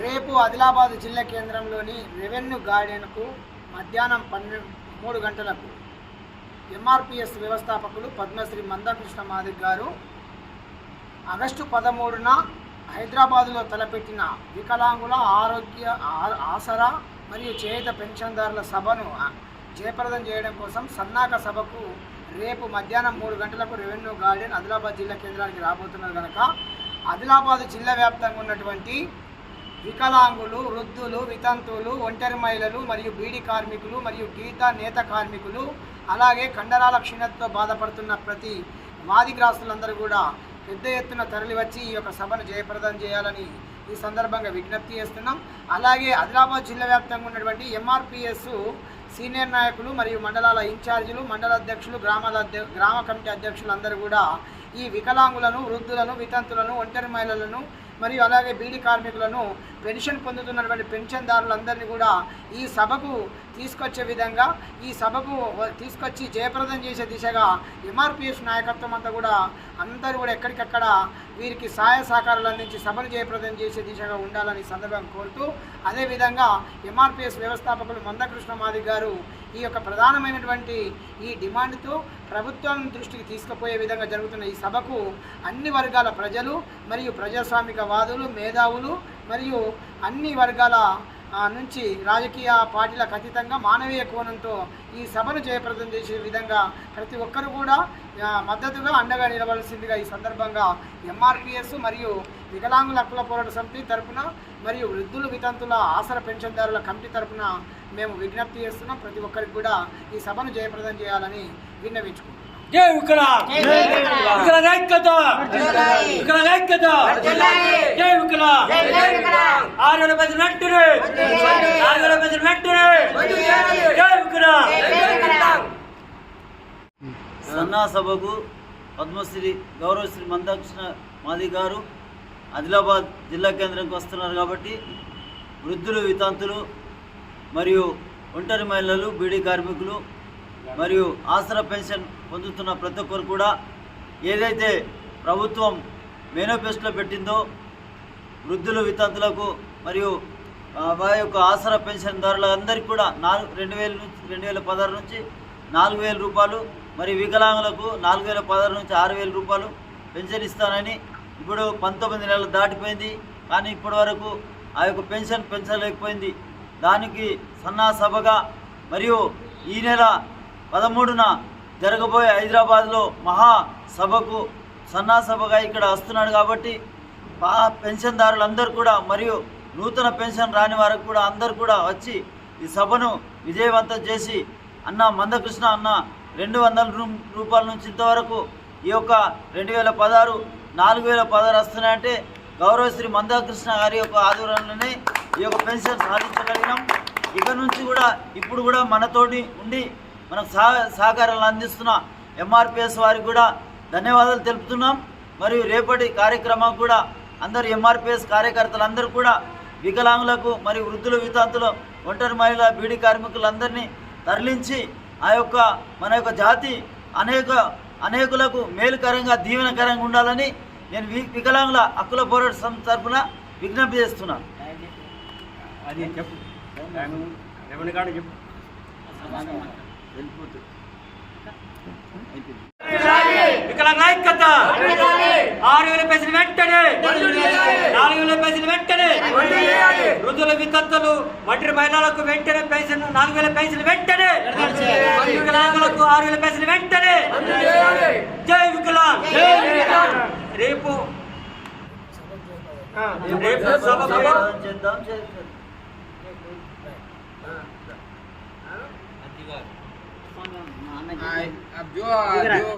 రేపు ఆదిలాబాద్ జిల్లా కేంద్రంలోని రెవెన్యూ గార్డెన్కు మధ్యాహ్నం పన్నెండు మూడు గంటలకు ఎంఆర్పిఎస్ వ్యవస్థాపకులు పద్మశ్రీ మందకృష్ణ మాదిక్ గారు ఆగస్టు పదమూడున హైదరాబాదులో తలపెట్టిన వికలాంగుల ఆరోగ్య ఆసరా మరియు చేయుత పెన్షన్దారుల సభను జయప్రదం చేయడం కోసం సన్నాక సభకు రేపు మధ్యాహ్నం మూడు గంటలకు రెవెన్యూ గార్డెన్ ఆదిలాబాద్ జిల్లా కేంద్రానికి రాబోతున్నారు కనుక ఆదిలాబాద్ జిల్లా వ్యాప్తంగా ఉన్నటువంటి వికలాంగులు వృద్ధులు వితంతువులు ఒంటరి మహిళలు మరియు బీడీ కార్మికులు మరియు గీత నేత కార్మికులు అలాగే కండరాల క్షీణతతో బాధపడుతున్న ప్రతి వాదిగ్రాస్తులందరూ కూడా పెద్ద ఎత్తున తరలివచ్చి ఈ యొక్క సభను జయప్రదం చేయాలని ఈ సందర్భంగా విజ్ఞప్తి చేస్తున్నాం. అలాగే ఆదిలాబాద్ జిల్లా వ్యాప్తంగా ఉన్నటువంటి ఎంఆర్పిఎస్ సీనియర్ నాయకులు మరియు మండలాల ఇన్ఛార్జీలు మండల అధ్యక్షులు గ్రామాల గ్రామ కమిటీ అధ్యక్షులు అందరూ కూడా ఈ వికలాంగులను వృద్ధులను వితంతులను ఒంటరి మహిళలను మరియు అలాగే బీడీ కార్మికులను పెన్షన్ పొందుతున్నటువంటి పెన్షన్దారులందరినీ కూడా ఈ సభకు తీసుకొచ్చే విధంగా ఈ సభకు తీసుకొచ్చి జయప్రదం చేసే దిశగా ఎంఆర్పిఎస్ నాయకత్వం అంతా కూడా అందరూ కూడా ఎక్కడికక్కడ వీరికి సహాయ సహకారాలు అందించి సభను జయప్రదం చేసే దిశగా ఉండాలని సందర్భం కోరుతూ అదేవిధంగా ఎంఆర్పిఎస్ వ్యవస్థాపకులు మందకృష్ణ మాది గారు ఈ యొక్క ప్రధానమైనటువంటి ఈ డిమాండ్తో ప్రభుత్వం దృష్టికి తీసుకుపోయే విధంగా జరుగుతున్న ఈ సభకు అన్ని వర్గాల ప్రజలు మరియు ప్రజాస్వామిక వాదులు మేధావులు మరియు అన్ని వర్గాల నుంచి రాజకీయ పార్టీలకు అతీతంగా మానవీయ కోణంతో ఈ సభను జయప్రదం చేసే విధంగా ప్రతి ఒక్కరు కూడా మద్దతుగా అండగా నిలవలసిందిగా ఈ సందర్భంగా ఎంఆర్పిఎస్ మరియు వికలాంగుల హక్కుల పోరాట సమితి తరపున మరియు వృద్ధులు వితంతుల ఆసర పెన్షన్దారుల కమిటీ తరపున మేము విజ్ఞప్తి చేస్తున్నాం. ప్రతి ఒక్కరికి కూడా ఈ సభను జయప్రదం చేయాలని విన్నవించుకుంటున్నాం. జై వికలాంగ్! ఆరు పది వెంటనే నాలుగు పది సన్నా సభకు పద్మశ్రీ గౌరవశ్రీ మందాకృష్ణ మాది గారు. ఆదిలాబాద్ జిల్లా కేంద్రంకి వస్తున్నారు కాబట్టి వృద్ధులు వితాంతులు మరియు ఒంటరి మహిళలు బీడీ కార్మికులు మరియు ఆసరా పెన్షన్ పొందుతున్న ప్రతి ఒక్కరు కూడా ఏదైతే ప్రభుత్వం మేనిఫెస్టోలో పెట్టిందో వృద్ధులు వితంతులకు మరియు వారి యొక్క ఆసరా పెన్షన్దారులందరికీ కూడా నాలుగు రెండు వేల నుంచి రెండు వేల పదహారు నుంచి నాలుగు వేల రూపాయలు మరి వికలాంగులకు నాలుగు వేల పదహారు నుంచి ఆరు వేల రూపాయలు పెన్షన్ ఇస్తానని ఇప్పుడు పంతొమ్మిది నెలలు దాటిపోయింది. కానీ ఇప్పటి వరకు ఆ యొక్క పెన్షన్ పెంచలేకపోయింది. దానికి సన్నా సభగా మరియు ఈ నెల పదమూడున జరగబోయే హైదరాబాద్లో మహా సభకు సన్నా సభగా ఇక్కడ వస్తున్నాడు కాబట్టి పెన్షన్దారులందరూ కూడా మరియు నూతన పెన్షన్ రాని వారికి కూడా అందరు కూడా వచ్చి ఈ సభను విజయవంతం చేసి అన్న మందకృష్ణ అన్న రెండు వందల రూ- రూపాయల నుంచి ఇంతవరకు ఈ యొక్క రెండు వేల పదహారు నాలుగు వేల పదహారు వస్తున్నాయంటే గౌరవశ్రీ మందకృష్ణ గారి యొక్క ఆధ్వర్యంలోనే ఈ యొక్క పెన్షన్ సాధించగలిగినాం. ఇక నుంచి కూడా ఇప్పుడు కూడా మనతోటి ఉండి మనకు సహ సహకారాలు అందిస్తున్న ఎంఆర్పిఎస్ వారికి కూడా ధన్యవాదాలు తెలుపుతున్నాం. మరియు రేపటి కార్యక్రమం కూడా అందరు ఎంఆర్పిఎస్ కార్యకర్తలు అందరూ కూడా వికలాంగులకు మరియు వృద్ధులు వితాంతులు ఒంటరి మహిళ బీడీ కార్మికులందరినీ తరలించి ఆ యొక్క మన యొక్క జాతి అనేక అనేకులకు మేలుకరంగా దీవెనకరంగా ఉండాలని నేను వికలాంగుల హక్కుల పోరాట సంస్థ తరఫున విజ్ఞప్తి చేస్తున్నాను. అది చెప్పు. రెవెన్యూ కార్డు చెప్పు. వెళ్ళిపోతుంది అయిపోయింది వికలాంగ్ ఐక్యత. ఆరు వేల వెంటనే నాలుగు వేల పైసలు వెంటనే వృద్ధుల వితంతులు ఒంటరి మహిళలకు వెంటనే పెన్షన్ నాలుగు వేల పైసలు వెంటనే వికలాంగులకు ఆరు వేల పైసలు వెంటనే జై వికలాంగ్ రేపు రేపు సభకు చేద్దాం చేద్దాం अब जो जो